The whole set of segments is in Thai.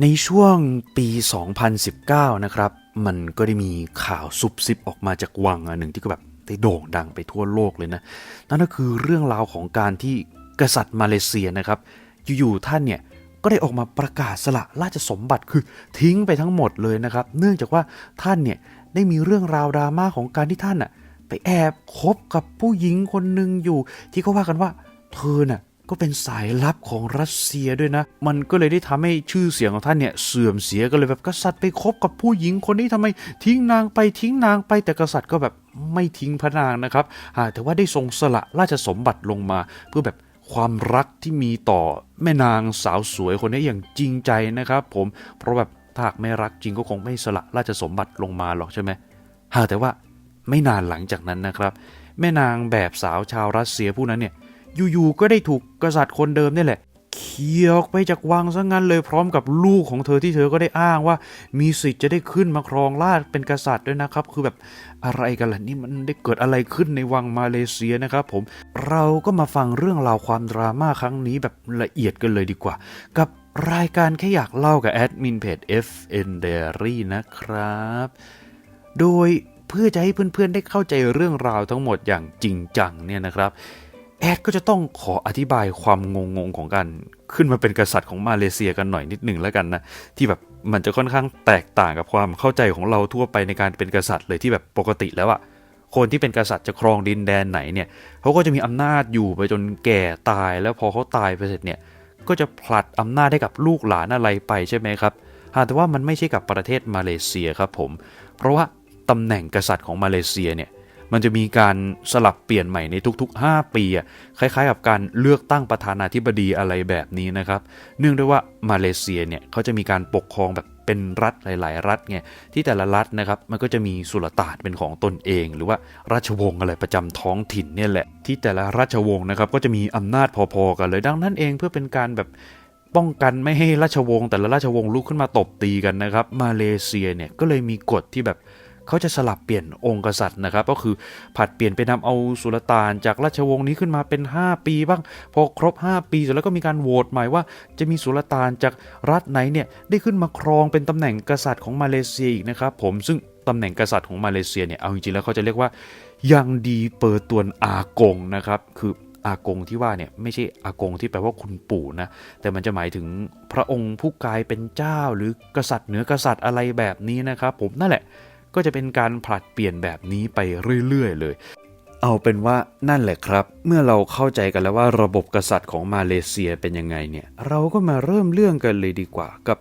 ในช่วงปี 2019 นะครับ มันก็ได้มีข่าวซุบซิบออกมาจากวังอันหนึ่งที่ก็แบบได้โด่งดังไปทั่วโลกเลยนะ นั่นก็คือเรื่องราวของการที่กษัตริย์มาเลเซียนะครับ อยู่ๆท่านเนี่ยก็ได้ออกมาประกาศสละราชสมบัติคือทิ้งไปทั้งหมดเลยนะครับ เนื่องจากว่าท่านเนี่ยได้มีเรื่องราวดราม่าของการที่ท่านน่ะไปแอบคบกับผู้หญิงคนหนึ่งอยู่ ที่เขาว่ากันว่าเธอน่ะ ก็เป็นสายลับของรัสเซียด้วยนะ มันก็เลยได้ทำให้ชื่อเสียงของท่านเนี่ยเสื่อมเสียก็เลยแบบกษัตริย์ไปคบกับผู้หญิงคนนี้ทำไมทิ้งนางไปทิ้งนางไปแต่กษัตริย์ก็แบบไม่ทิ้งพระนางนะครับอ่าแต่ว่าได้ทรงสละราชสมบัติลงมา เพื่อแบบความรักที่มีต่อแม่นางสาวสวยคนนี้อย่างจริงใจนะครับผมเพราะแบบถ้าหากไม่รักจริงก็คงไม่สละราชสมบัติลงมาหรอกใช่ไหมหาแต่ว่าไม่นานหลังจากนั้นนะครับ แม่นางแบบสาวชาวรัสเซียผู้นั้นเนี่ย อยู่ๆก็ได้ถูกกษัตริย์คนเดิมนี่แหละเคี่ยวออกไปจากวังซะงั้นเลยพร้อมกับลูกของเธอที่เธอก็ได้อ้างว่า มีสิทธิ์จะได้ขึ้นมาครองราชเป็นกษัตริย์ด้วยนะครับ คือแบบอะไรกันล่ะนี่มันได้เกิดอะไรขึ้นในวังมาเลเซียนะครับผมเราก็มาฟังเรื่องราวความดราม่าครั้งนี้แบบละเอียดกันเลยดีกว่า กับรายการแค่อยากเล่ากับแอดมินเพจ FN Diary นะครับ โดยเพื่อจะให้เพื่อนๆได้เข้าใจเรื่องราวทั้งหมดอย่างจริงจังเนี่ยนะครับ แอดก็จะต้องขออธิบายความงงๆของการขึ้นมาเป็นกษัตริย์ของมาเลเซียกันหน่อยนิดหนึ่งแล้วกันนะ ที่แบบมันจะค่อนข้างแตกต่างกับความเข้าใจของเราทั่วไปในการเป็นกษัตริย์เลยที่แบบปกติแล้วอะคนที่เป็นกษัตริย์จะครองดินแดนไหนเนี่ยเขาก็จะมีอำนาจอยู่ไปจนแก่ตายแล้วพอเขาตายไปเสร็จเนี่ยก็จะผลัดอำนาจให้กับลูกหลานอะไรไปใช่ไหมครับหากแต่ว่ามันไม่ใช่กับประเทศมาเลเซียครับผม เพราะว่าตำแหน่งกษัตริย์ของมาเลเซียเนี่ย มันจะมีการสลับเปลี่ยนใหม่ในทุกๆ 5 ปีอะคล้ายๆ กับการเลือกตั้งประธานาธิบดีอะไรแบบนี้นะครับ เนื่องด้วยว่ามาเลเซียเนี่ยเขาจะมีการปกครองแบบเป็นรัฐหลาย ๆ รัฐไงที่แต่ละรัฐนะครับมันก็จะมีสุลต่านเป็นของตนเอง หรือว่าราชวงศ์อะไรประจำท้องถิ่นเนี่ยแหละ ที่แต่ละราชวงศ์นะครับก็จะมีอำนาจพอๆกันเลยดังนั้นเองเพื่อเป็นการแบบป้องกันไม่ให้ราชวงศ์แต่ละราชวงศ์ลุกขึ้นมาตบตีกันนะครับ มาเลเซียเนี่ยก็เลยมีกฎที่แบบ เขาจะสลับเปลี่ยนองค์กษัตริย์นะครับ ก็คือผัดเปลี่ยนไปนำเอาสุลต่านจากราชวงศ์นี้ขึ้นมาเป็น 5 ปีบ้าง พอครบ 5 ปีเสร็จแล้วก็มีการโหวตใหม่ว่า จะมีสุลต่านจากรัฐไหนเนี่ยได้ขึ้นมาครองเป็นตำแหน่งกษัตริย์ของมาเลเซียอีกนะครับผมซึ่งตำแหน่งกษัตริย์ของมาเลเซียเนี่ยเอาจริงๆแล้วเขาจะเรียกว่ายังดีเปิดตวนอากงนะครับคืออากงที่ว่าเนี่ยไม่ใช่อากงที่แปลว่าคุณปู่นะแต่มันจะหมายถึงพระองค์ผู้กลายเป็นเจ้าหรือกษัตริย์เหนือกษัตริย์อะไรแบบนี้นะครับผมนั่นแหละ ก็จะเป็นการผลัดเปลี่ยนแบบนี้ไปเรื่อยๆเลย เอาเป็นว่านั่นแหละครับ เมื่อเราเข้าใจกันแล้วว่าระบบกษัตริย์ของมาเลเซียเป็นยังไงเนี่ย เราก็มาเริ่มเรื่องกันเลยดีกว่ากับ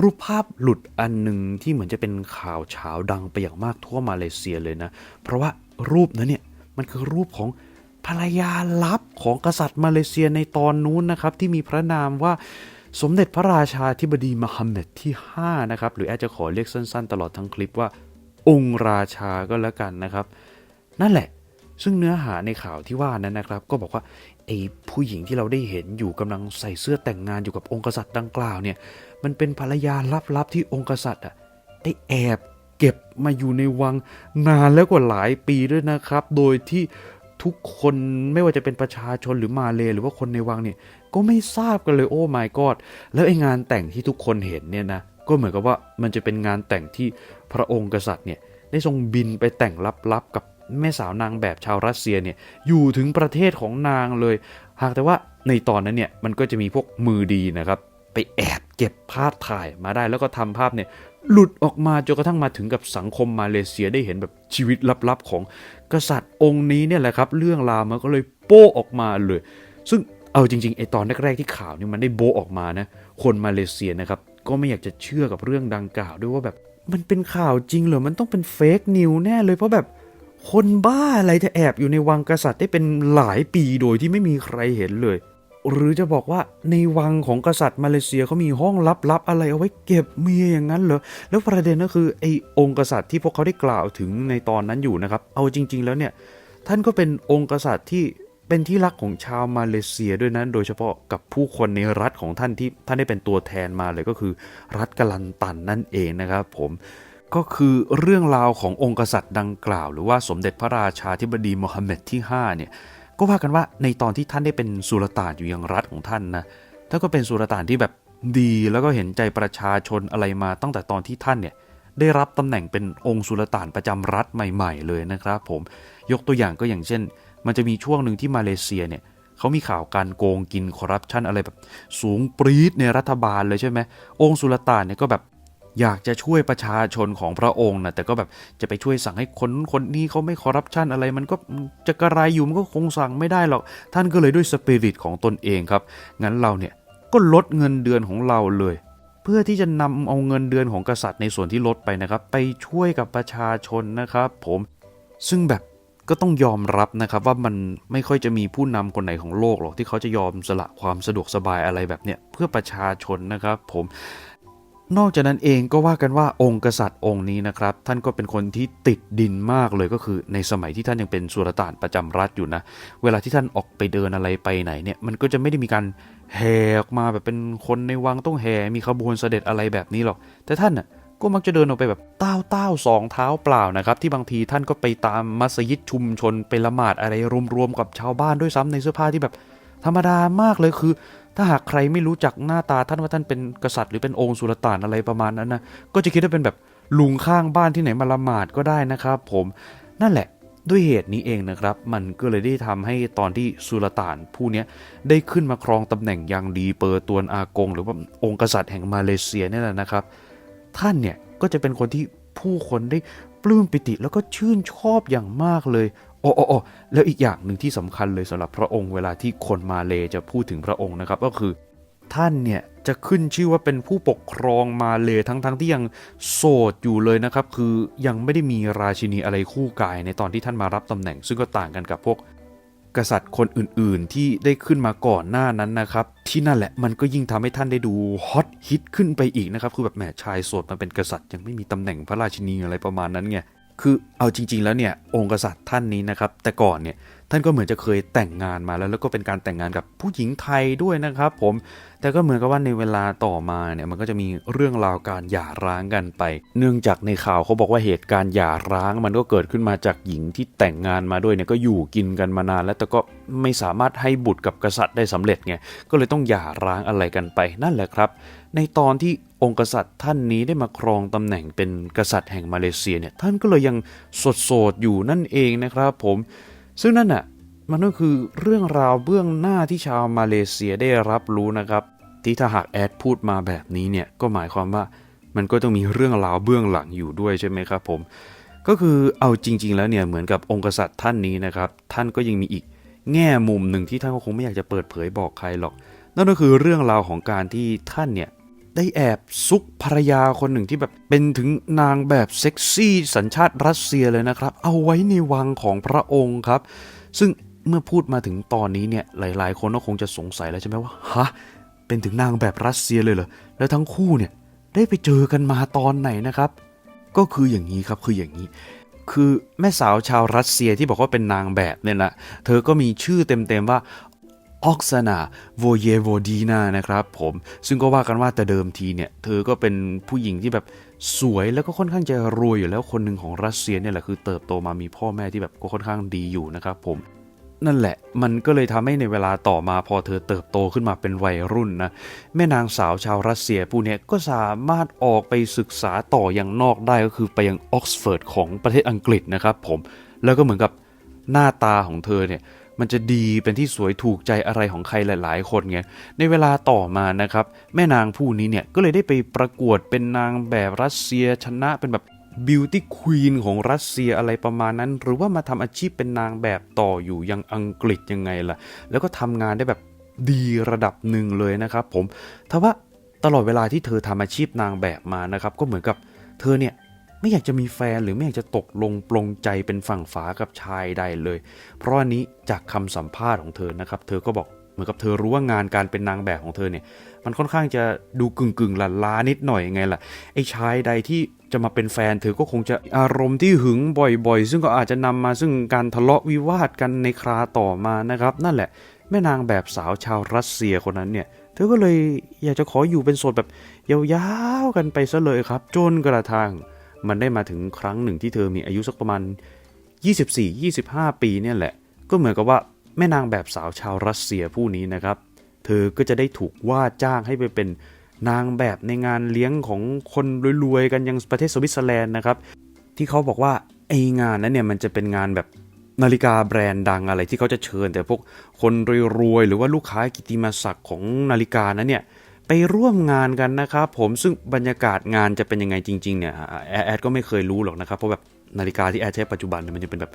รูปภาพหลุดอันหนึ่งที่เหมือนจะเป็นข่าวเช้าดังไปอย่างมากทั่วมาเลเซียเลยนะ เพราะว่ารูปนั้นเนี่ยมันคือรูปของภรรยาลับของกษัตริย์มาเลเซียในตอนนู้นนะครับ ที่มีพระนามว่าสมเด็จพระราชาธิบดีมฮัมเหม็ดที่ 5 นะครับ หรืออาจจะขอเรียกสั้นๆ ตลอดทั้งคลิปว่า องค์ราชาก็แล้วกันนะครับ นั่นแหละ ซึ่งเนื้อหาในข่าวที่ว่านั้นนะครับ ก็บอกว่าไอ้ผู้หญิงที่เราได้เห็นอยู่กำลังใส่เสื้อแต่งงานอยู่กับองค์กษัตริย์ดังกล่าวเนี่ย มันเป็นภรรยาลับๆที่องค์กษัตริย์อะได้แอบเก็บมาอยู่ในวังนานแล้วกว่าหลายปีด้วยนะครับ โดยที่ทุกคนไม่ว่าจะเป็นประชาชนหรือมาเลหรือว่าคนในวังเนี่ย ก็ไม่ทราบกันเลยโอ้ my god แล้วไอ้งานแต่งที่ทุกคนเห็นเนี่ยนะ ก็เหมือนกับว่ามันจะเป็นงานแต่งที่พระองค์กษัตริย์เนี่ยได้ทรงบินไปแต่งลับๆกับแม่สาวนางแบบชาวรัสเซียเนี่ยอยู่ถึงประเทศของนางเลย หากแต่ว่าในตอนนั้นเนี่ยมันก็จะมีพวกมือดีนะครับ ไปแอบเก็บภาพถ่ายมาได้แล้วก็ทำภาพเนี่ยหลุดออกมาจนกระทั่งมาถึงกับสังคมมาเลเซียได้เห็นแบบชีวิตลับๆของกษัตริย์องค์นี้เนี่ยแหละครับ เรื่องราวมันก็เลยโป้ออกมาเลย ซึ่งเอาจริงๆไอตอนแรกๆที่ข่าวนี่มันได้โบออกมานะคนมาเลเซียนะครับ ก็ไม่อยากจะเชื่อกับเรื่องดังกล่าวด้วยว่าแบบมันเป็นข่าวจริงเหรอ มันต้องเป็นเฟกนิวแน่เลยเพราะแบบคนบ้าอะไรจะแอบอยู่ในวังกษัตริย์ได้เป็นหลายปีโดยที่ไม่มีใครเห็นเลย หรือจะบอกว่าในวังของกษัตริย์มาเลเซียเขามีห้องลับๆอะไรเอาไว้เก็บเมียอย่างนั้นเหรอ แล้วประเด็นก็คือไอ้องค์กษัตริย์ที่พวกเขาได้กล่าวถึงในตอนนั้นอยู่นะครับ เอาจริง ๆ แล้วเนี่ยท่านก็เป็นองค์กษัตริย์ที่ เป็นที่รักของชาวมาเลเซียด้วยนั้นโดยเฉพาะกับผู้คนในรัฐของท่านที่ท่านได้เป็นตัวแทนมาเลยก็คือ รัฐกลันตันนั่นเองนะครับผมก็คือเรื่องราวขององค์กษัตริย์ดังกล่าว หรือว่าสมเด็จพระราชาธิบดีโมฮัมหม็ดที่5เนี่ยก็ว่ากันว่าในตอนที่ท่านได้เป็นสุลต่านอยู่ยังรัฐของท่านนะท่านก็เป็นสุลต่านที่แบบดีแล้วก็เห็นใจประชาชนอะไรมาตั้งแต่ตอนที่ท่านเนี่ยได้รับตำแหน่งเป็นองค์สุลต่านประจำรัฐใหม่ ๆ เลยนะครับ ผมยกตัวอย่างก็อย่างเช่น มันจะมีช่วงหนึ่งที่มาเลเซียเนี่ยเขามีข่าวการโกงกินคอร์รัปชันอะไรแบบสูงปรี๊ดในรัฐบาลเลยใช่ไหมองค์สุลต่านเนี่ยก็แบบอยากจะช่วยประชาชนของพระองค์นะแต่ก็แบบจะไปช่วยสั่งให้คนคนนี้เขาไม่คอร์รัปชันอะไร มันก็จะกระไรอยู่มันก็คงสั่งไม่ได้หรอก ท่านก็เลยด้วยสปิริตของตนเองครับ งั้นเราเนี่ยก็ลดเงินเดือนของเราเลย เพื่อที่จะนำเอาเงินเดือนของกษัตริย์ในส่วนที่ลดไปนะครับ ไปช่วยกับประชาชนนะครับ ผม ซึ่งแบบ ก็ต้องยอมรับนะครับว่ามันไม่ค่อยจะมีผู้นำคนไหนของโลกหรอกที่เขาจะยอมสละความสะดวกสบายอะไรแบบเนี้ยเพื่อประชาชนนะครับผมนอกจากนั้นเองก็ว่ากันว่าองค์กษัตริย์องค์นี้นะครับ ท่านก็เป็นคนที่ติดดินมากเลยก็คือในสมัยที่ท่านยังเป็นสุลต่านประจำรัฐอยู่นะ เวลาที่ท่านออกไปเดินอะไรไปไหนเนี่ย มันก็จะไม่ได้มีการแห่ออกมาแบบเป็นคนในวังต้องแห่มีขบวนเสด็จอะไรแบบนี้หรอกแต่ท่านน่ะ ก็มักจะเดินออกไปแบบเต้าวต้าสองเท้าเปล่านะครับ ที่บางทีท่านก็ไปตามมัสยิดชุมชนไปละหมาดอะไรรวมๆกับชาวบ้านด้วยซ้ำในเสื้อผ้าที่แบบธรรมดามากเลยคือ ถ้าหากใครไม่รู้จักหน้าตาท่านว่าท่านเป็นกษัตริย์หรือเป็นองค์สุลต่านอะไรประมาณนั้นนะก็จะคิดว่าเป็นแบบลุงข้างบ้านที่ไหนมาละหมาดก็ได้นะครับผมนั่นแหละด้วยเหตุนี้เองนะครับ มันก็เลยได้ทำให้ตอนที่สุลต่านผู้นี้ได้ขึ้นมาครองตำแหน่งอย่างดีเปอร์ตวนอากง หรือว่าองค์กษัตริย์แห่งมาเลเซียเนี่ยแหละนะครับ ท่านเนี่ยก็จะเป็นคนที่ผู้คนได้ปลื้มปิติแล้วก็ชื่นชอบอย่างมากเลยโอ้โอโอ้แล้วอีกอย่างหนึ่งที่สำคัญเลยสำหรับพระองค์เวลาที่คนมาเลจะพูดถึงพระองค์นะครับ ก็คือท่านเนี่ยจะขึ้นชื่อว่าเป็นผู้ปกครองมาเลทั้งๆทที่ยังโสดอยู่เลยนะครับ คือยังไม่ได้มีราชินีอะไรคู่กายในตอนที่ท่านมารับตำแหน่ง ซึ่งก็ต่างกันกับพวก กษัตริย์คนอื่นๆ ที่ได้ขึ้นมาก่อนหน้านั้นนะครับ ที่นั่นแหละมันก็ยิ่งทำให้ท่านได้ดูฮอตฮิตขึ้นไปอีกนะครับคือแบบแหมชายโสดมาเป็นกษัตริย์ยังไม่มีตำแหน่งพระราชินีอะไรประมาณนั้นไงคือเอาจริง ๆ แล้วเนี่ยองค์กษัตริย์ท่านนี้นะครับ แต่ก่อนเนี่ยท่านก็เหมือนจะเคยแต่งงานมาแล้ว แล้วก็เป็นการแต่งงานกับผู้หญิงไทยด้วยนะครับ ผมแต่ก็เหมือนกับว่าในเวลาต่อมาเนี่ยมันก็จะมีเรื่องราวการหย่าร้างกันไป เนื่องจากในข่าวเขาบอกว่าเหตุการณ์หย่าร้าง มันก็เกิดขึ้นมาจากหญิงที่แต่งงานมาด้วยเนี่ยก็อยู่กินกันมานาน แล้วแต่ก็ไม่สามารถให้บุตรกับกษัตริย์ได้สำเร็จไงก็เลยต้องหย่าร้างอะไรกันไปนั่นแหละครับ ในตอนที่องค์กษัตริย์ท่านนี้ได้มาครองตำแหน่งเป็นกษัตริย์แห่งมาเลเซียเนี่ยท่านก็เลยยังโสดๆอยู่นั่นเองนะครับ ผม ซึ่งนั่นน่ะ มันก็คือเรื่องราวเบื้องหน้าที่ชาวมาเลเซียได้รับรู้นะครับ ที่ถ้าหากแอดพูดมาแบบนี้เนี่ยก็หมายความว่ามันก็ต้องมีเรื่องราวเบื้องหลังอยู่ด้วยใช่ไหมครับผม ก็คือเอาจริง ๆ แล้วเนี่ยเหมือนกับองค์กษัตริย์ท่านนี้นะครับ ท่านก็ยังมีอีกแง่มุมหนึ่งที่ท่านก็คงไม่อยากจะเปิดเผยบอกใครหรอก นั่นก็คือเรื่องราวของการที่ท่านเนี่ยได้แอบซุกภรรยาคนหนึ่งที่แบบเป็นถึงนางแบบเซ็กซี่สัญชาติรัสเซียเลยนะครับ เอาไว้ในวังของพระองค์ครับ ซึ่ง เมื่อพูดมาถึงตอนนี้เนี่ยหลาย ๆ คนก็คงจะสงสัยแล้วใช่ไหมว่าฮะเป็นถึงนางแบบรัสเซียเลยเหรอแล้วทั้งคู่เนี่ยได้ไปเจอกันมาตอนไหนนะครับ ก็คืออย่างนี้ครับคืออย่างนี้ คือแม่สาวชาวรัสเซียที่บอกว่าเป็นนางแบบเนี่ยนะเธอก็มีชื่อเต็ม ๆ ว่าออกซานาโวเยโวดีนานะครับผมซึ่งก็ว่ากันว่าแต่เดิมทีเนี่ย เธอก็เป็นผู้หญิงที่แบบสวยแล้วก็ค่อนข้างจะรวยอยู่แล้วคนหนึ่งของรัสเซียเนี่ยแหละคือเติบโตมามีพ่อแม่ที่แบบก็ค่อนข้างดีอยู่นะครับผม นั่นแหละ มันก็เลยทำให้ในเวลาต่อมาพอเธอเติบโตขึ้นมาเป็นวัยรุ่นนะ แม่นางสาวชาวรัสเซียผู้นี้ก็สามารถออกไปศึกษาต่ออย่างนอกได้ก็คือไปยังออกซฟอร์ดของประเทศอังกฤษนะครับผม แล้วก็เหมือนกับหน้าตาของเธอเนี่ยมันจะดีเป็นที่สวยถูกใจอะไรของใครหลาย ๆ คนไง ในเวลาต่อมานะครับ แม่นางผู้นี้เนี่ยก็เลยได้ไปประกวดเป็นนางแบบรัสเซียชนะเป็นแบบ บิวตี้ควีนของรัสเซียอะไรประมาณนั้น หรือว่ามาทำอาชีพเป็นนางแบบต่ออยู่ยังอังกฤษยังไงล่ะ แล้วก็ทำงานได้แบบดีระดับหนึ่งเลยนะครับผมทว่าตลอดเวลาที่เธอทำอาชีพนางแบบมานะครับ ก็เหมือนกับเธอเนี่ยไม่อยากจะมีแฟนหรือไม่อยากจะตกลงปลงใจเป็นฝั่งฝากับชายใดเลย เพราะอันนี้จากคำสัมภาษณ์ของเธอนะครับ เธอก็บอก เหมือนกับเธอรู้ว่างานการเป็นนางแบบของเธอเนี่ย มันค่อนข้างจะดูกึ่งกึ่งๆละล้านิดหน่อยยังไงล่ะไอ้ชายใดที่จะมาเป็นแฟนเธอก็คงจะอารมณ์ที่หึงบ่อยๆ ซึ่งก็อาจจะนำมาซึ่งการทะเลาะวิวาทกันในคราต่อมานะครับ นั่นแหละแม่นางแบบสาวชาวรัสเซียคนนั้นเนี่ยเธอก็เลยอยากจะขออยู่เป็นโสดแบบยาวๆกันไปซะเลยครับ จนกระทั่งมันได้มาถึงครั้งหนึ่งที่เธอมีอายุสักประมาณ 24-25 ปีเนี่ยแหละ ก็เหมือนกับว่า แม่นางแบบสาวชาวรัสเซียผู้นี้นะครับ เธอก็จะได้ถูกว่าจ้างให้ไปเป็นนางแบบในงานเลี้ยงของคนรวยๆกันยังประเทศสวิตเซอร์แลนด์นะครับ ที่เขาบอกว่าไองานนั้นเนี่ยมันจะเป็นงานแบบนาฬิกาแบรนด์ดังอะไรที่เขาจะเชิญ แต่พวกคนรวยๆหรือว่าลูกค้ากิติมศักดิ์ของนาฬิกานั้นเนี่ยไปร่วมงานกันนะครับผมซึ่งบรรยากาศงานจะเป็นยังไงจริงๆเนี่ยแอดแอดก็ไม่เคยรู้หรอกนะครับเพราะแบบนาฬิกาที่แอดใช้ปัจจุบันเนี่ยมันจะเป็นแบบ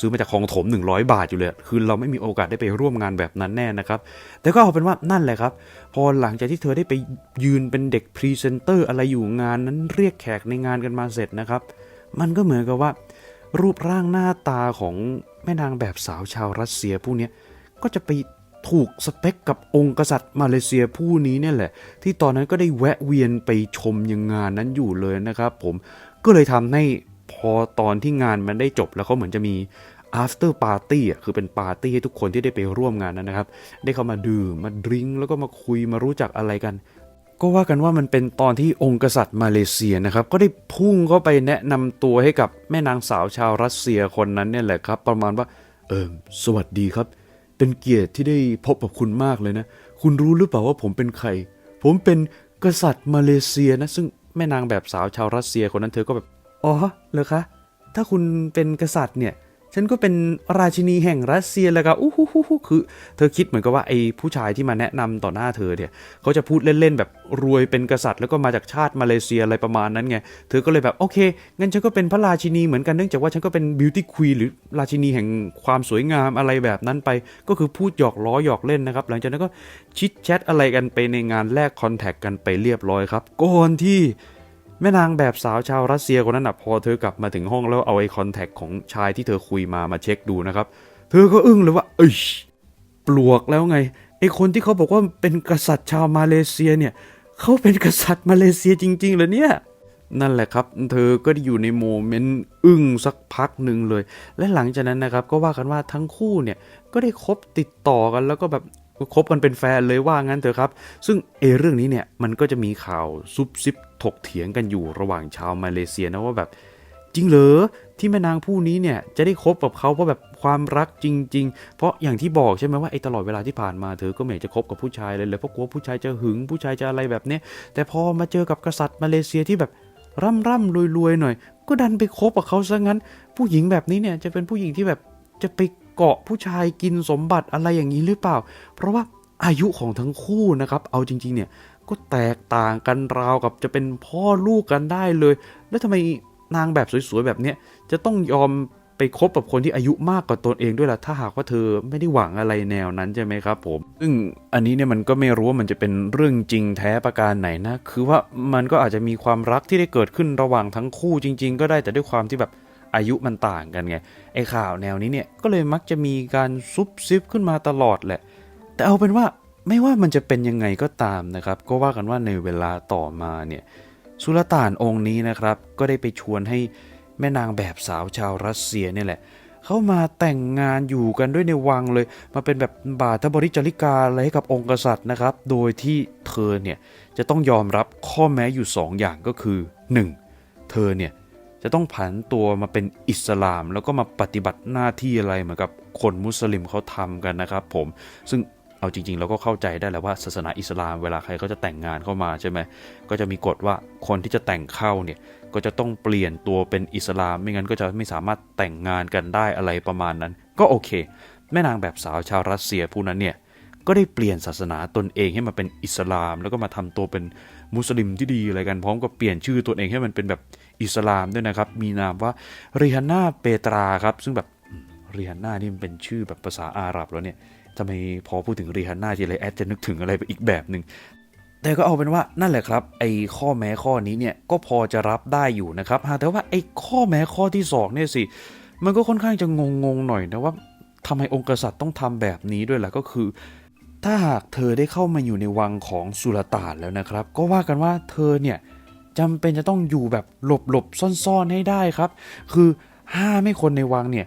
ซื้อมาจากคลองถม 100 บาทอยู่เลย คือเราไม่มีโอกาสได้ไปร่วมงานแบบนั้นแน่นะครับ แต่ก็เอาเป็นว่านั่นแหละครับ พอหลังจากที่เธอได้ไปยืนเป็นเด็กพรีเซนเตอร์อะไรอยู่งานนั้นเรียกแขกในงานกันมาเสร็จนะครับ มันก็เหมือนกับว่า รูปร่างหน้าตาของแม่นางแบบสาวชาวรัสเซียผู้นี้ก็จะไปถูกสเปคกับองค์กษัตริย์มาเลเซียผู้นี้เนี่ยแหละ ที่ตอนนั้นก็ได้แวะเวียนไปชมยังงานนั้นอยู่เลยนะครับ ผมก็เลยทำให้ อตอนที่งานมันได้จบแล้วเขาเหมือนจะมี after party อะคือเป็นปาร์ตี้ให้ทุกคนที่ได้ไปร่วมงานนั้นนะครับ ได้เข้ามาดื่มมาดริงก์แล้วก็มาคุยมารู้จักอะไรกัน ก็ว่ากันว่ามันเป็นตอนที่องค์กษัตริย์มาเลเซียนะครับ ก็ได้พุ่งเข้าไปแนะนำตัวให้กับแม่นางสาวชาวรัสเซียคนนั้นเนี่ยแหละครับ ประมาณว่าเออสวัสดีครับ เป็นเกียรติที่ได้พบกับคุณมากเลยนะ คุณรู้หรือเปล่าว่าผมเป็นใคร ผมเป็นกษัตริย์มาเลเซียนะซึ่งแม่นางแบบสาวชาวรัสเซียคนนั้นเธอก็แบบ อ๋อเหรอคะ ถ้าคุณเป็นกษัตริย์เนี่ย ฉันก็เป็นราชินีแห่งรัสเซียแล้วก็อู้หูหูคือ เธอคิดเหมือนกับว่าไอ้ผู้ชายที่มาแนะนำต่อหน้าเธอเนี่ยเขาจะพูดเล่นๆแบบรวยเป็นกษัตริย์แล้วก็มาจากชาติมาเลเซียอะไรประมาณนั้นไง เธอก็เลยแบบโอเค งั้นฉันก็เป็นพระราชินีเหมือนกันเนื่องจากว่าฉันก็เป็นบิวตี้ควีนหรือราชินีแห่งความสวยงามอะไรแบบนั้นไป ก็คือพูดหยอกล้อหยอกเล่นนะครับ หลังจากนั้นก็ชิดแชทอะไรกันไปในงานแลกคอนแทคกันไปเรียบร้อยครับก่อนที่ แม่นางแบบสาวชาวรัสเซียคนนั้นนะพอเธอกลับมาถึงห้องแล้วเอาไอคอนแทคของชายที่เธอคุยมามาเช็คดูนะครับ เธอก็อึ้งเลยว่า เอ้ยปลวกแล้วไงไอคนที่เขาบอกว่าเป็นกษัตริย์ชาวมาเลเซียเนี่ยเขาเป็นกษัตริย์มาเลเซียจริงๆเหรอเนี่ยนั่นแหละครับ เธอก็ได้อยู่ในโมเมนต์อึ้งสักพักหนึ่งเลย และหลังจากนั้นนะครับก็ว่ากันว่าทั้งคู่เนี่ยก็ได้คบติดต่อกันแล้วก็แบบคบกันเป็นแฟนเลยว่างั้นเถอะครับ ซึ่งเอเรื่องนี้เนี่ยมันก็จะมีข่าวซุบซิบ ถกเถียงกันอยู่ระหว่างชาวมาเลเซียนะว่าแบบ จริงเหรอที่แม่นางผู้นี้เนี่ยจะได้คบกับเขาเพราะแบบความรักจริง ๆ เพราะอย่างที่บอกใช่ไหมว่าไอ้ตลอดเวลาที่ผ่านมาเธอก็ไม่จะคบกับผู้ชายเลยเลยเพราะกลัวผู้ชายจะหึงผู้ชายจะอะไรแบบเนี้ยแต่พอมาเจอกับกษัตริย์มาเลเซียที่แบบร่ำร่ำรวยรวยๆหน่อย ก็ดันไปคบกับเขาซะงั้น ผู้หญิงแบบนี้เนี่ยจะเป็นผู้หญิงที่แบบจะไปเกาะผู้ชายกินสมบัติอะไรอย่างนี้หรือเปล่า เพราะว่าอายุของทั้งคู่นะครับ เอาจริงๆเนี่ย ก็แตกต่างกันราวกับจะเป็นพ่อลูกกันได้เลย แล้วทำไมนางแบบสวยๆแบบเนี้ยจะต้องยอมไปคบกับคนที่อายุมากกว่าตนเองด้วยล่ะ ถ้าหากว่าเธอไม่ได้หวังอะไรแนวนั้นใช่ไหมครับผม ซึ่งอันนี้เนี่ยมันก็ไม่รู้ว่ามันจะเป็นเรื่องจริงแท้ประการไหนนะ คือว่ามันก็อาจจะมีความรักที่ได้เกิดขึ้นระหว่างทั้งคู่จริง ๆ ก็ได้แต่ด้วยความที่แบบอายุมันต่างกันไง ไอ้ข่าวแนวนี้เนี่ยก็เลยมักจะมีการซุบซิบขึ้นมาตลอดแหละ แต่เอาเป็นว่า ไม่ว่ามันจะเป็นยังไงก็ตามนะครับ ก็ว่ากันว่าในเวลาต่อมาเนี่ยสุลต่านองค์นี้นะครับ ก็ได้ไปชวนให้แม่นางแบบสาวชาวรัสเซียเนี่ยแหละ เข้ามาแต่งงานอยู่กันด้วยในวังเลย มาเป็นแบบบาทบริจาริกาอะไรให้กับองค์กษัตริย์นะครับ โดยที่เธอเนี่ยจะต้องยอมรับข้อแม้อยู่ 2 อย่างก็คือ 1. เธอเนี่ยจะต้องผันตัวมาเป็นอิสลาม แล้วก็มาปฏิบัติหน้าที่อะไรเหมือนกับคนมุสลิมเขาทำกันนะครับผมซึ่ง เอาจริง ๆ เราก็เข้าใจได้แหละว่าศาสนาอิสลามเวลาใครเขาจะแต่งงานเข้ามาใช่ไหมก็จะมีกฎว่าคนที่จะแต่งเข้าเนี่ยก็จะต้องเปลี่ยนตัวเป็นอิสลาม ไม่งั้นก็จะไม่สามารถแต่งงานกันได้อะไรประมาณนั้น ก็โอเค แม่นางแบบสาวชาวรัสเซียผู้นั้นเนี่ยก็ได้เปลี่ยนศาสนาตนเองให้มาเป็นอิสลาม แล้วก็มาทำตัวเป็นมุสลิมที่ดีอะไรกันพร้อมกับเปลี่ยนชื่อตัวเองให้มันเป็นแบบอิสลามด้วยนะครับ มีนามว่าริฮันนาเปตราครับ ซึ่งแบบริฮันนานี่มันเป็นชื่อแบบภาษาอาหรับแล้วเนี่ย ทำไมพอพูดถึงริฮันนาทีไรแอดจะนึกถึงอะไรไปอีกแบบหนึ่งแต่ก็เอาเป็นว่านั่นแหละครับไอ้ข้อแม้ข้อนี้เนี่ยก็พอจะรับได้อยู่นะครับแต่ว่าไอ้ข้อแม้ข้อที่สองเนี่ยสิมันก็ค่อนข้างจะงงๆหน่อยนะว่าทำไมองค์กษัตริย์ต้องทำแบบนี้ด้วยล่ะก็คือ ถ้าหากเธอได้เข้ามาอยู่ในวังของสุลต่านแล้วนะครับ ก็ว่ากันว่าเธอเนี่ยจำเป็นจะต้องอยู่แบบหลบๆซ่อนๆให้ได้ครับ คือห้ามให้คนในวังเนี่ย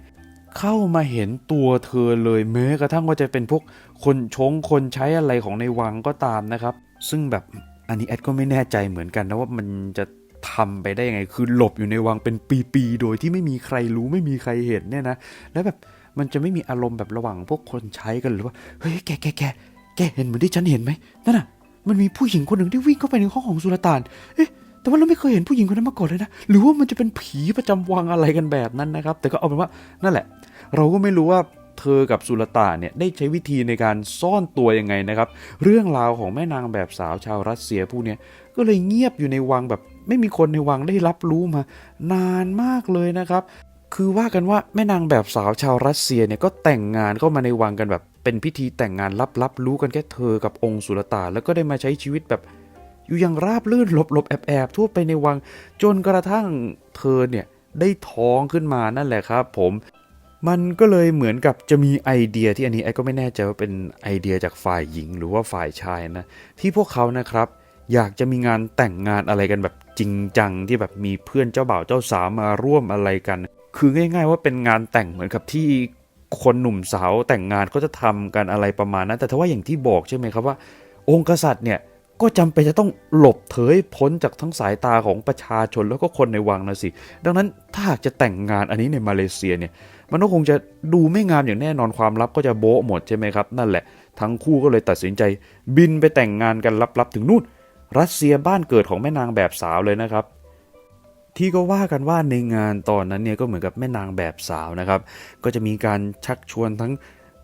เข้ามาเห็นตัวเธอเลยแม้กระทั่งว่าจะเป็นพวกคนชงคนใช้อะไรของในวังก็ตามนะครับ ซึ่งแบบอันนี้แอดก็ไม่แน่ใจเหมือนกันนะว่ามันจะทำไปได้ยังไง คือหลบอยู่ในวังเป็นปีๆ โดยที่ไม่มีใครรู้ไม่มีใครเห็นเนี่ยนะ แล้วแบบมันจะไม่มีอารมณ์แบบระหว่างพวกคนใช้กันหรือว่าเฮ้ยแกแกแกแกเห็นเหมือนที่ฉันเห็นไหมนั่นน่ะมันมีผู้หญิงคนหนึ่งที่วิ่งเข้าไปในห้องของสุลต่าน เอ๊ะ แต่ว่าเราไม่เคยเห็นผู้หญิงคนนั้นมาก่อนเลยนะ หรือว่ามันจะเป็นผีประจำวังอะไรกันแบบนั้นนะครับ แต่ก็เอาเป็นว่านั่นแหละ เราก็ไม่รู้ว่าเธอกับสุลต่านเนี่ยได้ใช้วิธีในการซ่อนตัวยังไงนะครับ เรื่องราวของแม่นางแบบสาวชาวรัสเซียผู้นี้ก็เลยเงียบอยู่ในวังแบบ ไม่มีคนในวังได้รับรู้มา นานมากเลยนะครับ คือว่ากันว่าแม่นางแบบสาวชาวรัสเซียเนี่ยก็แต่งงานเข้ามาในวังกันแบบ เป็นพิธีแต่งงานลับๆรู้กันแค่เธอกับองค์สุลต่านแล้วก็ได้มาใช้ชีวิตแบบ อยู่อย่างราบลื่นหลบๆแอบๆทั่วไปในวัง จนกระทั่งเธอเนี่ยได้ท้องขึ้นมานั่นแหละครับ ผมมันก็เลยเหมือนกับจะมีไอเดียที่อันนี้ไอ้ก็ไม่แน่ใจว่าเป็นไอเดียจากฝ่ายหญิงหรือว่าฝ่ายชายนะ ที่พวกเขานะครับ อยากจะมีงานแต่งงานอะไรกันแบบจริงจังที่แบบมีเพื่อนเจ้าบ่าวเจ้าสาวมาร่วมอะไรกัน คือง่าย ๆ ว่าเป็นงานแต่งเหมือนกับที่คนหนุ่มสาวแต่งงานก็จะทำกันอะไรประมาณนั้น แต่ถ้าว่าอย่างที่บอกใช่ไหมครับว่า องค์กษัตริย์เนี่ย ก็จำเป็นจะต้องหลบเถยพ้นจากทั้งสายตาของประชาชนแล้วก็คนในวังนะสิ ดังนั้นถ้าหากจะแต่งงานอันนี้ในมาเลเซียเนี่ย มันก็คงจะดูไม่งามอย่างแน่นอนความลับก็จะโบ๊ะหมดใช่ไหมครับ นั่นแหละ ทั้งคู่ก็เลยตัดสินใจบินไปแต่งงานกันลับๆถึงนู่น รัสเซียบ้านเกิดของแม่นางแบบสาวเลยนะครับที่ก็ว่ากันว่าในงานตอนนั้นเนี่ยก็เหมือนกับแม่นางแบบสาวนะครับ ก็จะมีการชักชวนทั้ง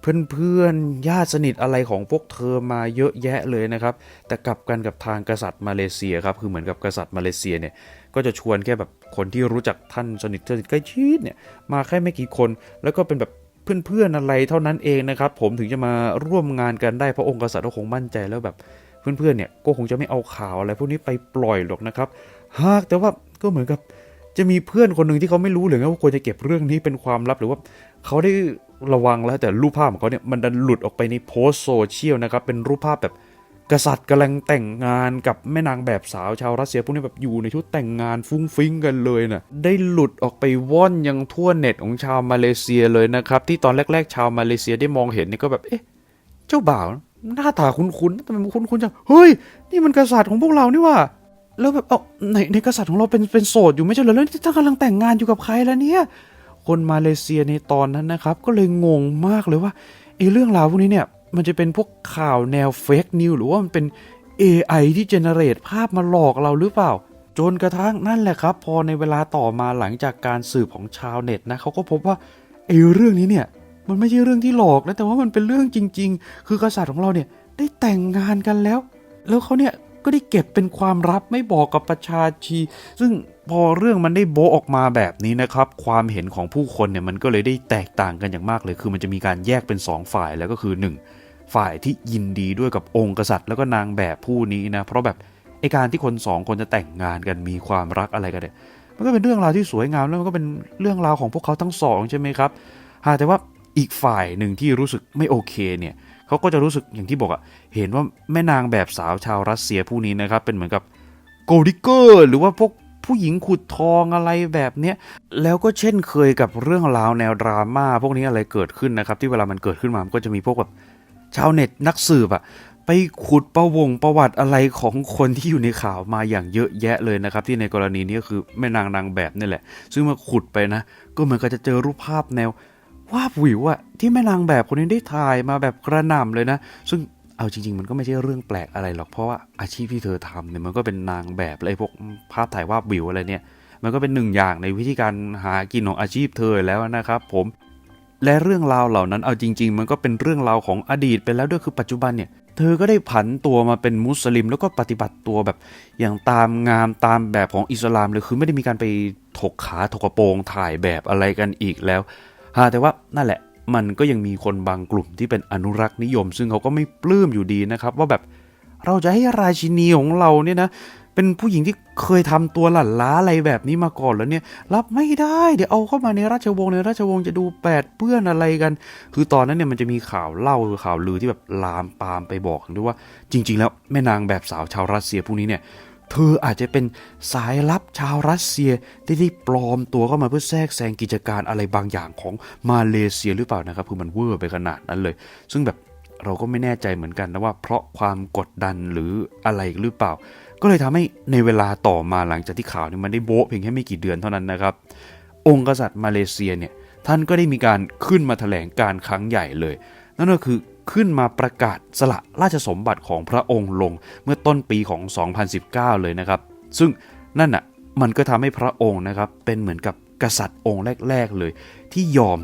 เพื่อนๆญาติสนิทอะไรของพวกเธอมาเยอะแยะเลยนะครับ แต่กลับกันกับทางกษัตริย์มาเลเซียครับ คือเหมือนกับกษัตริย์มาเลเซียเนี่ย ก็จะชวนแค่แบบคนที่รู้จักท่านสนิทสนิทใกล้ชิดเนี่ย มาแค่ไม่กี่คน แล้วก็เป็นแบบเพื่อนๆอะไรเท่านั้นเองนะครับ ผมถึงจะมาร่วมงานกันได้ เพราะองค์กษัตริย์ก็คงมั่นใจแล้วแบบเพื่อนๆเนี่ยก็คงจะไม่เอาข่าวอะไรพวกนี้ไปปล่อยหรอกนะครับ หากแต่ว่าก็เหมือนกับจะมีเพื่อนคนหนึ่งที่เขาไม่รู้เลยว่าควรจะเก็บเรื่องนี้เป็นความลับหรือว่าเขาได้ ระวังแล้วแต่รูปภาพของเขาเนี่ยมันดันหลุดออกไปในโพสโซเชียลนะครับ เป็นรูปภาพแบบกษัตริย์กำลังแต่งงานกับแม่นางแบบสาวชาวรัสเซียพวกนี้แบบอยู่ในชุดแต่งงานฟุ้งฟิ้งกันเลยนะ่ะได้หลุดออกไปว่อนยังทั่วเน็ตของชาวมาเลเซียเลยนะครับ ที่ตอนแรก ๆ ชาวมาเลเซียได้มองเห็นเนี่ยก็แบบเอ๊ะเจ้าบ่าวหน้าตาคุ้นๆทำไมมันคุ้นๆจังเฮ้ย นี่มันกษัตริย์ของพวกเรานี่ว่า แล้วแบบเอ้าในในกษัตริย์ของเราเป็นเป็นโสดอยู่ไม่ใช่เหรอแล้วท่านกำลังแต่งงานอยู่กับใครแล้วเนี่ย คนมาเลเซียในตอนนั้นนะครับ ก็เลยงงมากเลยว่าไอ้เรื่องราวพวกนี้เนี่ยมันจะเป็นพวกข่าวแนวเฟกนิวหรือว่ามันเป็น AI ที่เจเนเรตภาพมาหลอกเราหรือเปล่า จนกระทั่งนั่นแหละครับ พอในเวลาต่อมาหลังจากการสืบของชาวเน็ตนะเขาก็พบว่าไอ้เรื่องนี้เนี่ยมันไม่ใช่เรื่องที่หลอกนะแต่ว่ามันเป็นเรื่องจริง ๆ คือกษัตริย์ของเราเนี่ยได้แต่งงานกันแล้ว แล้วเขาเนี่ยก็ได้เก็บเป็นความลับไม่บอกกับประชาชี ซึ่ง พอเรื่องมันได้โบออกมาแบบนี้นะครับ ความเห็นของผู้คนเนี่ยมันก็เลยได้แตกต่างกันอย่างมากเลย คือมันจะมีการแยกเป็น 2 ฝ่ายแล้วก็คือ 1 ฝ่ายที่ยินดีด้วยกับองค์กษัตริย์ แล้วก็นางแบบผู้นี้นะ เพราะแบบไอการที่คนสองคนจะแต่งงานกันมีความรักอะไรกันเนี่ยมันก็เป็นเรื่องราวที่สวยงามแล้วมันก็เป็นเรื่องราวของพวกเขาทั้งสองใช่ไหมครับหาแต่ว่าอีกฝ่ายหนึ่งที่รู้สึกไม่โอเคเนี่ยเขาก็จะรู้สึกอย่างที่บอกอะเห็นว่าแม่นางแบบสาวชาวรัสเซียผู้นี้นะครับเป็นเหมือนกับโกดิเกอร์หรือว่าพวก ผู้หญิงขุดทองอะไรแบบเนี้ยแล้วก็เช่นเคยกับเรื่องราวแนวดราม่าพวกนี้อะไรเกิดขึ้นนะครับ ที่เวลามันเกิดขึ้นมามันก็จะมีพวกแบบชาวเน็ตนักสืบอะไปขุดประวงประวัติอะไรของคนที่อยู่ในข่าวมาอย่างเยอะแยะเลยนะครับ ที่ในกรณีนี้คือแม่นางนางแบบนี่แหละ ซึ่งมาขุดไปนะ ก็เหมือนกับจะเจอรูปภาพแนววาบวิวอะที่แม่นางแบบคนนี้ได้ถ่ายมาแบบกระหน่ำเลยนะ ซึ่ง เอาจริง ๆ มันก็ไม่ใช่เรื่องแปลกอะไรหรอกเพราะว่าอาชีพที่เธอทำเนี่ยมันก็เป็นนางแบบอะไรพวกภาพถ่ายวาบวิวอะไรเนี่ย มันก็เป็นหนึ่งอย่างในวิธีการหากินของอาชีพเธอแล้วนะครับ ผมและเรื่องราวเหล่านั้นเอาจริง ๆ มันก็เป็นเรื่องราวของอดีตไปแล้วด้วยคือปัจจุบันเนี่ยเธอก็ได้ผันตัวมาเป็นมุสลิม แล้วก็ปฏิบัติตัวแบบอย่างตามงามตามแบบของอิสลามเลยคือไม่ได้มีการไปถกขาถกกระโปรงถ่ายแบบอะไรกันอีกแล้วฮะแต่ว่านั่นแหละ มันก็ยังมีคนบางกลุ่มที่เป็นอนุรักษ์นิยม ซึ่งเขาก็ไม่ปลื้มอยู่ดีนะครับ ว่าแบบเราจะให้ราชินีของเราเนี่ยนะเป็นผู้หญิงที่เคยทำตัวหลั่นล้าอะไรแบบนี้มาก่อนแล้วเนี่ย รับไม่ได้เดี๋ยวเอาเข้ามาในราชวงศ์ในราชวงศ์จะดูแปดเปื้อนอะไรกัน คือตอนนั้นเนี่ยมันจะมีข่าวเล่าหรือข่าวลือที่แบบลามปามไปบอกด้วยว่า จริง ๆ แล้วแม่นางแบบสาวชาวรัสเซียพวกนี้เนี่ย เธออาจจะเป็นสายลับชาวรัสเซียที่ได้ปลอมตัวเข้ามาเพื่อแทรกแซงกิจการอะไรบางอย่างของมาเลเซียหรือเปล่านะครับคือมันเวอร์ไปขนาดนั้นเลย ซึ่งแบบเราก็ไม่แน่ใจเหมือนกันนะว่า เพราะความกดดันหรืออะไรหรือเปล่า ก็เลยทำให้ในเวลาต่อมาหลังจากที่ข่าวนี้มันได้โบ๊ะเพียงแค่ไม่กี่เดือนเท่านั้นนะครับ องค์กษัตริย์มาเลเซียเนี่ยท่านก็ได้มีการขึ้นมาแถลงการครั้งใหญ่เลย นั่นก็คือ ขึ้นมาประกาศสละราชสมบัติของพระองค์ลงเมื่อต้นปีของ 2019 เลยนะครับ ซึ่งนั่นอะมันก็ทำให้พระองค์นะครับเป็นเหมือนกับกษัตริย์องค์แรก ๆ เลย ที่ยอม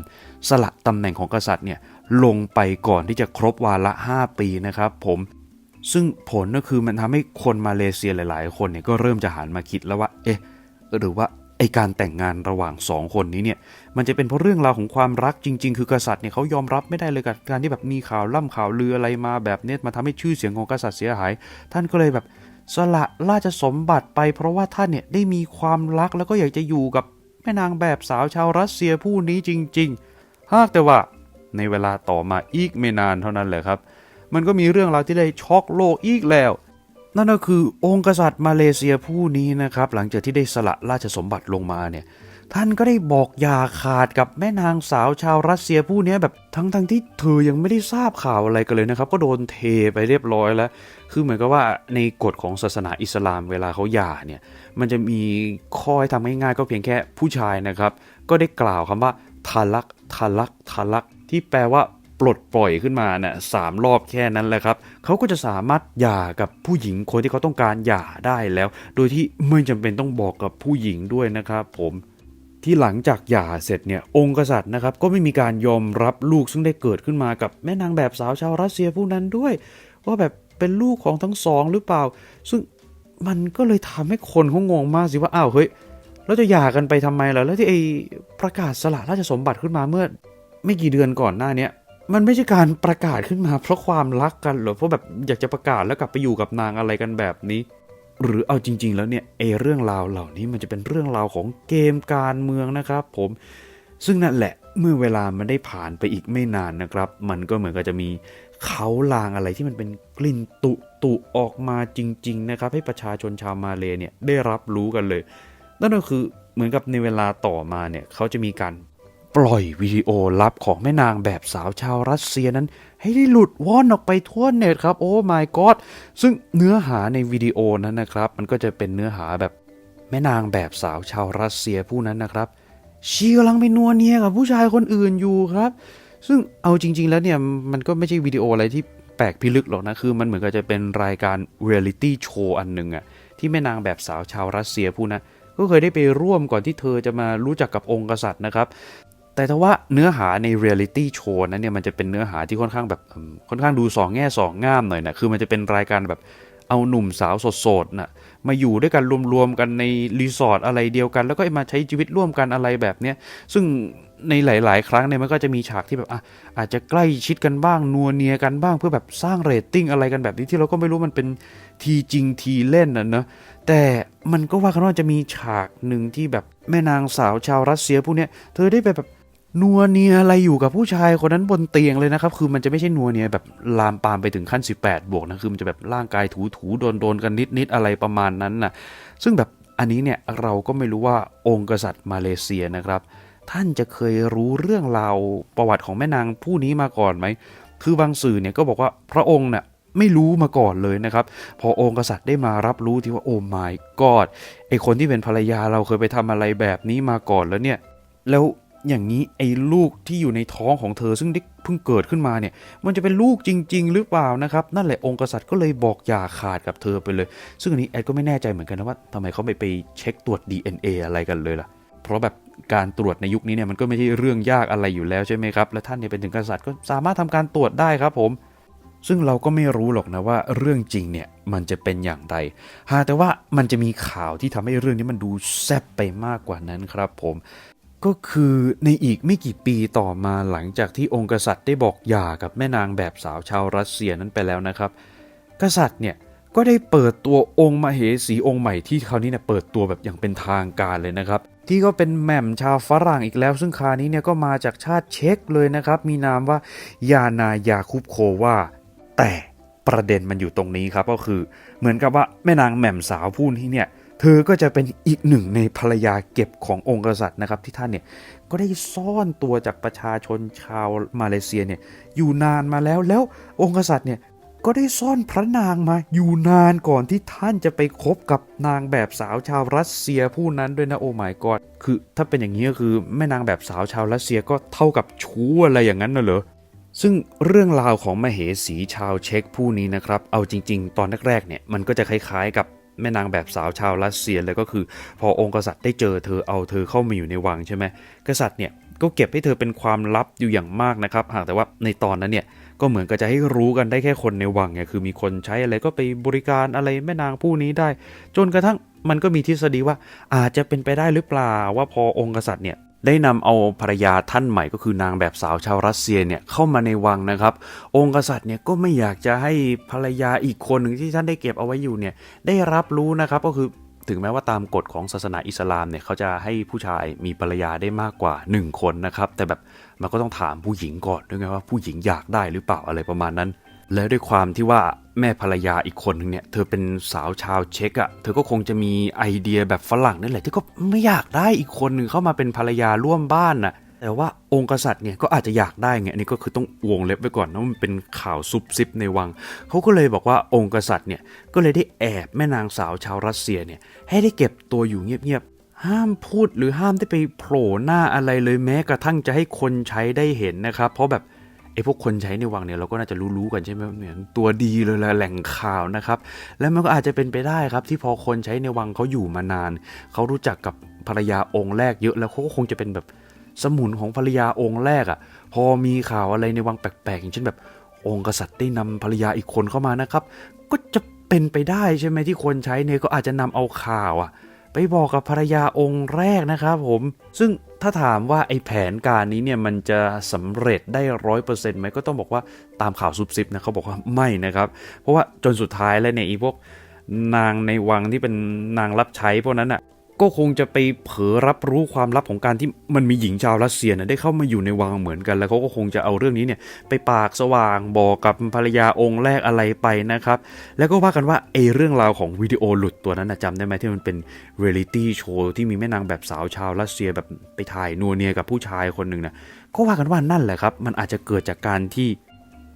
สละตำแหน่งของกษัตริย์เนี่ยลงไปก่อนที่จะครบวาระ 5 ปีนะครับผมซึ่งผลก็คือมันทำให้คนมาเลเซียหลาย ๆ คนเนี่ยก็เริ่มจะหันมาคิดแล้วว่า เอ๊ะ หรือว่า ไอการแต่งงานระหว่างสองคนนี้เนี่ยมันจะเป็นเพราะเรื่องราวของความรักจริง ๆ คือกษัตริย์เนี่ยเขายอมรับไม่ได้เลยกับการที่แบบมีข่าวล่ำข่าวลืออะไรมาแบบเนี้ยมาทำให้ชื่อเสียงของกษัตริย์เสียหาย ท่านก็เลยแบบสละราชสมบัติไป เพราะว่าท่านเนี่ยได้มีความรักแล้วก็อยากจะอยู่กับแม่นางแบบสาวชาวรัสเซียผู้นี้จริง ๆ หากแต่ว่าในเวลาต่อมาอีกไม่นานเท่านั้นแหละครับ มันก็มีเรื่องราวที่ได้ช็อกโลกอีกแล้ว นั่นก็คือองค์กษัตริย์มาเลเซียผู้นี้นะครับ หลังจากที่ได้สละราชสมบัติลงมาเนี่ยท่านก็ได้บอกอย่าขาดกับแม่นางสาวชาวรัสเซียผู้นี้แบบทั้งทั้งที่เธอยังไม่ได้ทราบข่าวอะไรกันเลยนะครับ ก็โดนเทไปเรียบร้อยแล้ว คือเหมือนกับว่าในกฎของศาสนาอิสลามเวลาเขาหย่าเนี่ย มันจะมีข้อให้ทำง่ายๆก็เพียงแค่ผู้ชายนะครับ ก็ได้กล่าวคำว่าทาลักทาลักทาลัก ที่แปลว่า ปลดปล่อยขึ้นมาเนี่ยสามรอบแค่นั้นแหละครับเขาก็จะสามารถหย่ากับผู้หญิงคนที่เขาต้องการหย่าได้แล้ว โดยที่ไม่จำเป็นต้องบอกกับผู้หญิงด้วยนะครับผมที่หลังจากหย่าเสร็จเนี่ยองค์กษัตริย์นะครับก็ไม่มีการยอมรับลูกซึ่งได้เกิดขึ้นมากับแม่นางแบบสาวชาวรัสเซียผู้นั้นด้วย ว่าแบบเป็นลูกของทั้งสองหรือเปล่า ซึ่งมันก็เลยทำให้คนเขางงมากสิว่าอ้าวเฮ้ยแล้วจะหย่ากันไปทำไมล่ะแล้วที่ไอประกาศสละราชสมบัติขึ้นมาเมื่อ ไม่กี่เดือนก่อนหน้าเนี้ย มันไม่ใช่การประกาศขึ้นมา เพราะความรักกันหรอเพราะแบบอยากจะประกาศแล้วกลับไปอยู่กับนางอะไรกันแบบนี้ หรือเอาจริง ๆ แล้วเนี่ยเอเรื่องราวเหล่านี้มันจะเป็นเรื่องราวของเกมการเมืองนะครับ ผมซึ่งนั่นแหละเมื่อเวลามันได้ผ่านไปอีกไม่นานนะครับ มันก็เหมือนกับจะมีเขาลางอะไรที่มันเป็นกลิ่นตุตุออกมาจริง ๆ นะครับ ให้ประชาชนชาวมาเลเนี่ยได้รับรู้กันเลยนั่นก็คือเหมือนกับในเวลาต่อมาเนี่ยเขาจะมีการ ปล่อยวิดีโอลับของแม่นางแบบสาวชาวรัสเซียนั้น ให้ได้หลุดว่อนออกไปทั่วเน็ตครับ โอ้ my god ซึ่งเนื้อหาในวิดีโอนั้นนะครับ มันก็จะเป็นเนื้อหาแบบแม่นางแบบสาวชาวรัสเซียผู้นั้นนะครับชีกำลังไปนัวเนียกับผู้ชายคนอื่นอยู่ครับ ซึ่งเอาจริง ๆ แล้วเนี่ยมันก็ไม่ใช่วิดีโออะไรที่แปลกพิลึกหรอกนะคือมันเหมือนกับจะเป็นรายการเรียลิตี้โชว์อันหนึ่งอะที่แม่นางแบบสาวชาวรัสเซียผู้นั้นก็เคยได้ไปร่วมก่อนที่เธอจะมารู้จักกับองค์กษัตริย์นะครับ แต่ถ้าว่าเนื้อหาในเรียลิตี้โชว์นั้นเนี่ยมันจะเป็นเนื้อหาที่ค่อนข้างแบบค่อนข้างดูสองแง่สองง่ามหน่อยนะคือมันจะเป็นรายการแบบเอาหนุ่มสาวสดๆน่ะมาอยู่ด้วยกันรวมๆกันในรีสอร์ทอะไรเดียวกัน แล้วก็มาใช้ชีวิตร่วมกันอะไรแบบเนี้ยซึ่งในหลาย ๆ ครั้งเนี่ยมันก็จะมีฉากที่แบบอะอาจจะใกล้ชิดกันบ้างนัวเนียกันบ้างเพื่อแบบสร้างเรตติ้งอะไรกันแบบนี้ที่เราก็ไม่รู้มันเป็นทีจริงทีเล่นน่ะเนอะแต่มันก็ว่ากันว่าจะมีฉากหนึ่งที่แบบแม่นางสาวชาวรัสเซียผู้เนี้ยเธอได้ไปแบบ นัวเนียอะไรอยู่กับผู้ชายคนนั้นบนเตียงเลยนะครับ คือมันจะไม่ใช่นัวเนียแบบลามปามไปถึงขั้น 18 บวกนะคือมันจะแบบร่างกายถูถูโดนโดนๆกันนิดนิดๆอะไรประมาณนั้นนะซึ่งแบบอันนี้เนี่ยเราก็ไม่รู้ว่าองค์กษัตริย์มาเลเซียนะครับ ท่านจะเคยรู้เรื่องราวประวัติของแม่นางผู้นี้มาก่อนไหมคือบางสื่อเนี่ยก็บอกว่าพระองค์น่ะไม่รู้มาก่อนเลยนะครับ พอองค์กษัตริย์ได้มารับรู้ที่ว่าโอ้ my god ไอคนที่เป็นภรรยาเราเคยไปทำอะไรแบบนี้มาก่อนแล้วเนี่ย แล้ว อย่างนี้ไอ้ลูกที่อยู่ในท้องของเธอซึ่งได้เพิ่งเกิดขึ้นมาเนี่ย มันจะเป็นลูกจริง ๆ หรือเปล่านะครับ นั่นแหละองค์กษัตริย์ก็เลยบอกอย่าขาดกับเธอไปเลย ซึ่งอันนี้แอดก็ไม่แน่ใจเหมือนกันนะว่าทำไมเขาไม่ไปเช็คตรวจ DNA อะไรกันเลยล่ะ เพราะแบบการตรวจในยุคนี้เนี่ยมันก็ไม่ใช่เรื่องยากอะไรอยู่แล้วใช่ไหมครับ และท่านเนี่ยเป็นถึงกษัตริย์ก็สามารถทำการตรวจได้ครับผมซึ่งเราก็ไม่รู้หรอกนะว่าเรื่องจริงเนี่ยมันจะเป็นอย่างไรหาแต่ว่ามันจะมีข่าวที่ทำให้เรื่องนี้มันดูแซ่บไปมากกว่านั้นครับผม ก็คือในอีกไม่กี่ปีต่อมาหลังจากที่องค์กษัตริย์ได้บอกหย่ากับแม่นางแบบสาวชาวรัสเซียนั้นไปแล้วนะครับ กษัตริย์เนี่ยก็ได้เปิดตัวองค์มเหสีองค์ใหม่ที่คราวนี้เนี่ยเปิดตัวแบบอย่างเป็นทางการเลยนะครับ ที่ก็เป็นแหม่มชาวฝรั่งอีกแล้ว ซึ่งคราวนี้เนี่ยก็มาจากชาติเช็กเลยนะครับ มีนามว่ายานายาคุปโควาแต่ประเด็นมันอยู่ตรงนี้ครับก็คือเหมือนกับว่าแม่นางแหม่มสาวผู้นี้เนี่ย เธอก็จะเป็นอีกหนึ่งในภรรยาเก็บขององค์กษัตริย์นะครับ ที่ท่านเนี่ยก็ได้ซ่อนตัวจากประชาชนชาวมาเลเซียเนี่ยอยู่นานมาแล้วแล้วองค์กษัตริย์เนี่ยก็ได้ซ่อนพระนางมาอยู่นานก่อนที่ท่านจะไปคบกับนางแบบสาวชาวรัสเซียผู้นั้นด้วยนะโอ้ my god คือถ้าเป็นอย่างนี้ก็คือแม่นางแบบสาวชาวรัสเซียก็เท่ากับชู้อะไรอย่างนั้นน่ะเหรอซึ่งเรื่องราวของมเหสีชาวเช็กผู้นี้นะครับ เอาจริง ๆ ตอนแรกๆเนี่ยมันก็จะคล้ายๆกับ แม่นางแบบสาวชาวรัสเซียเลยก็คือ พอองค์กษัตริย์ได้เจอเธอเอาเธอเข้ามาอยู่ในวังใช่ไหมกษัตริย์เนี่ยก็เก็บให้เธอเป็นความลับอยู่อย่างมากนะครับ หากแต่ว่าในตอนนั้นเนี่ยก็เหมือนกับจะให้รู้กันได้แค่คนในวังเนี่ยคือมีคนใช้อะไรก็ไปบริการอะไรแม่นางผู้นี้ได้ จนกระทั่งมันก็มีทฤษฎีว่าอาจจะเป็นไปได้หรือเปล่าว่าพอองค์กษัตริย์เนี่ย ได้นำเอาภรรยาท่านใหม่ก็คือนางแบบสาวชาวรัสเซียเนี่ยเข้ามาในวังนะครับ องค์กษัตริย์เนี่ยก็ไม่อยากจะให้ภรรยาอีกคนหนึ่งที่ท่านได้เก็บเอาไว้อยู่เนี่ยได้รับรู้นะครับก็คือถึงแม้ว่าตามกฎของศาสนาอิสลามเนี่ยเขาจะให้ผู้ชายมีภรรยาได้มากกว่า 1 คนนะครับ แต่แบบมันก็ต้องถามผู้หญิงก่อนด้วยไงว่าผู้หญิงอยากได้หรือเปล่าอะไรประมาณนั้น แล้วด้วยความที่ว่าแม่ภรรยาอีกคนหนึ่งเนี่ย เธอเป็นสาวชาวเช็กอะ่ะ เธอก็คงจะมีไอเดียแบบฝรั่งนั่นแหละที่ก็ไม่อยากได้อีกคนหนึ่งเข้ามาเป็นภรรยาร่วมบ้านน่ะแต่ว่าองค์กษัตริย์เนี่ยก็อาจจะอยากได้ไงอันนี้ก็คือต้องวงเล็บไว้ก่อนนะมันเป็นข่าวซุบซิบในวังเขาก็เลยบอกว่าองค์กษัตริย์เนี่ยก็เลยได้แอบแม่นางสาวชาวรัสเซียเนี่ยให้ได้เก็บตัวอยู่เงียบๆห้ามพูดหรือห้ามได้ไปโผล่หน้าอะไรเลยแม้กระทั่งจะให้คนใช้ได้เห็นนะครับ เพราะแบบ ไอ้พวกคนใช้ในวังเนี่ยเราก็น่าจะรู้ๆกันใช่ไหมเหมือนตัวดีเลยแหละแหล่งข่าวนะครับแล้วมันก็อาจจะเป็นไปได้ครับ ที่พอคนใช้ในวังเขาอยู่มานานเขารู้จักกับภรรยาองค์แรกเยอะแล้วเขาก็คงจะเป็นแบบสมุนของภรรยาองค์แรกอะ่ะ พอมีข่าวอะไรในวังแปลกๆอย่างเช่นแบบองค์กษัตริย์ได้นำภรรยาอีกคนเข้ามานะครับ ก็จะเป็นไปได้ใช่ไหมที่คนใช้เนี่ยก็อาจจะนำเอาข่าวอะ ไปบอกกับภรรยาองค์แรกนะครับผม ซึ่งถ้าถามว่าไอ้แผนการนี้เนี่ยมันจะสำเร็จได้ร้อยเปอร์เซ็นต์ไหมก็ต้องบอกว่าตามข่าวซุบซิบนะเขาบอกว่าไม่นะครับ เพราะว่าจนสุดท้ายแล้วเนี่ยอีพวกนางในวังที่เป็นนางรับใช้พวกนั้นอะ ก็คงจะไปเผลอรับรู้ความลับของการที่มันมีหญิงชาวรัสเซียนะได้เข้ามาอยู่ในวังเหมือนกัน แล้วเขาก็คงจะเอาเรื่องนี้เนี่ยไปปากสว่างบอกกับภรรยาองค์แรกอะไรไปนะครับ แล้วก็ว่ากันว่าไอ้เรื่องราวของวิดีโอหลุดตัวนั้นนะจำได้ไหมที่มันเป็นเรียลิตี้โชว์ที่มีแม่นางแบบสาวชาวรัสเซียแบบไปถ่ายนัวเนียกับผู้ชายคนหนึ่งนะก็ว่ากันว่านั่นแหละครับ มันอาจจะเกิดจากการที่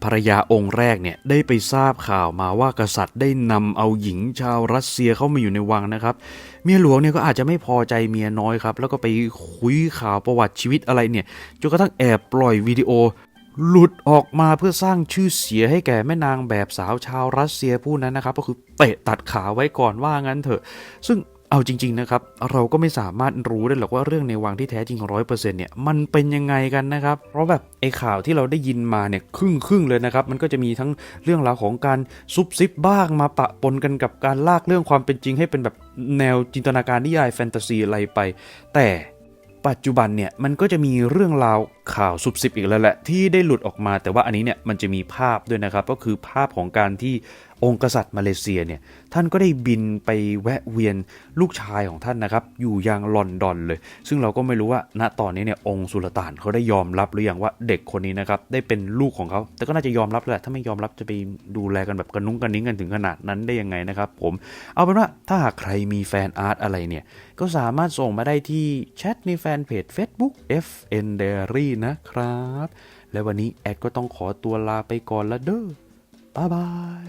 ภรรยาองค์แรกเนี่ยได้ไปทราบข่าวมาว่ากษัตริย์ได้นำเอาหญิงชาวรัสเซียเข้ามาอยู่ในวังนะครับ เมียหลวงเนี่ยก็อาจจะไม่พอใจเมียน้อยครับ แล้วก็ไปคุยข่าวประวัติชีวิตอะไรเนี่ยจนกระทั่งแอบปล่อยวิดีโอ หลุดออกมาเพื่อสร้างชื่อเสียให้แก่แม่นางแบบสาวชาวรัสเซียผู้นั้นนะครับ ก็คือเตะตัดขาไว้ก่อนว่างั้นเถอะ ซึ่ง เอาจริง ๆ นะครับ เราก็ไม่สามารถรู้ได้หรอกว่าเรื่องในวังที่แท้จริงร้อยเปอร์เซ็นต์เนี่ยมันเป็นยังไงกันนะครับ เพราะแบบไอ้ข่าวที่เราได้ยินมาเนี่ยครึ่งครึ่งๆเลยนะครับ มันก็จะมีทั้งเรื่องราวของการซุบซิบบ้างมาปะปนกันกับการลากเรื่องความเป็นจริงให้เป็นแบบแนวจินตนาการนิยายแฟนตาซีอะไรไป แต่ปัจจุบันเนี่ยมันก็จะมีเรื่องราว ข่าวซุบซิบอีกแล้วแหละที่ได้หลุดออกมาแต่ว่าอันนี้เนี่ยมันจะมีภาพด้วยนะครับ ก็คือภาพของการที่องค์กษัตริย์มาเลเซียเนี่ยท่านก็ได้บินไปแวะเวียนลูกชายของท่านนะครับ อยู่ยังลอนดอนเลย ซึ่งเราก็ไม่รู้ว่าณตอนนี้เนี่ยองค์สุลต่านเขาได้ยอมรับหรือยังว่าเด็กคนนี้นะครับได้เป็นลูกของเขา แต่ก็น่าจะยอมรับแหละถ้าไม่ยอมรับจะไปดูแลกันแบบกระนุ้งกระนิ้งกันถึงขนาดนั้นได้ยังไงนะครับ ผมเอาเป็นว่าถ้าหากใครมีแฟนอาร์ตอะไรเนี่ยก็สามารถส่งมาได้ที่แชทในแฟนเพจ Facebook FN Diary นะครับ และวันนี้แอดก็ต้องขอตัวลาไปก่อนละเด้อบ๊ายบาย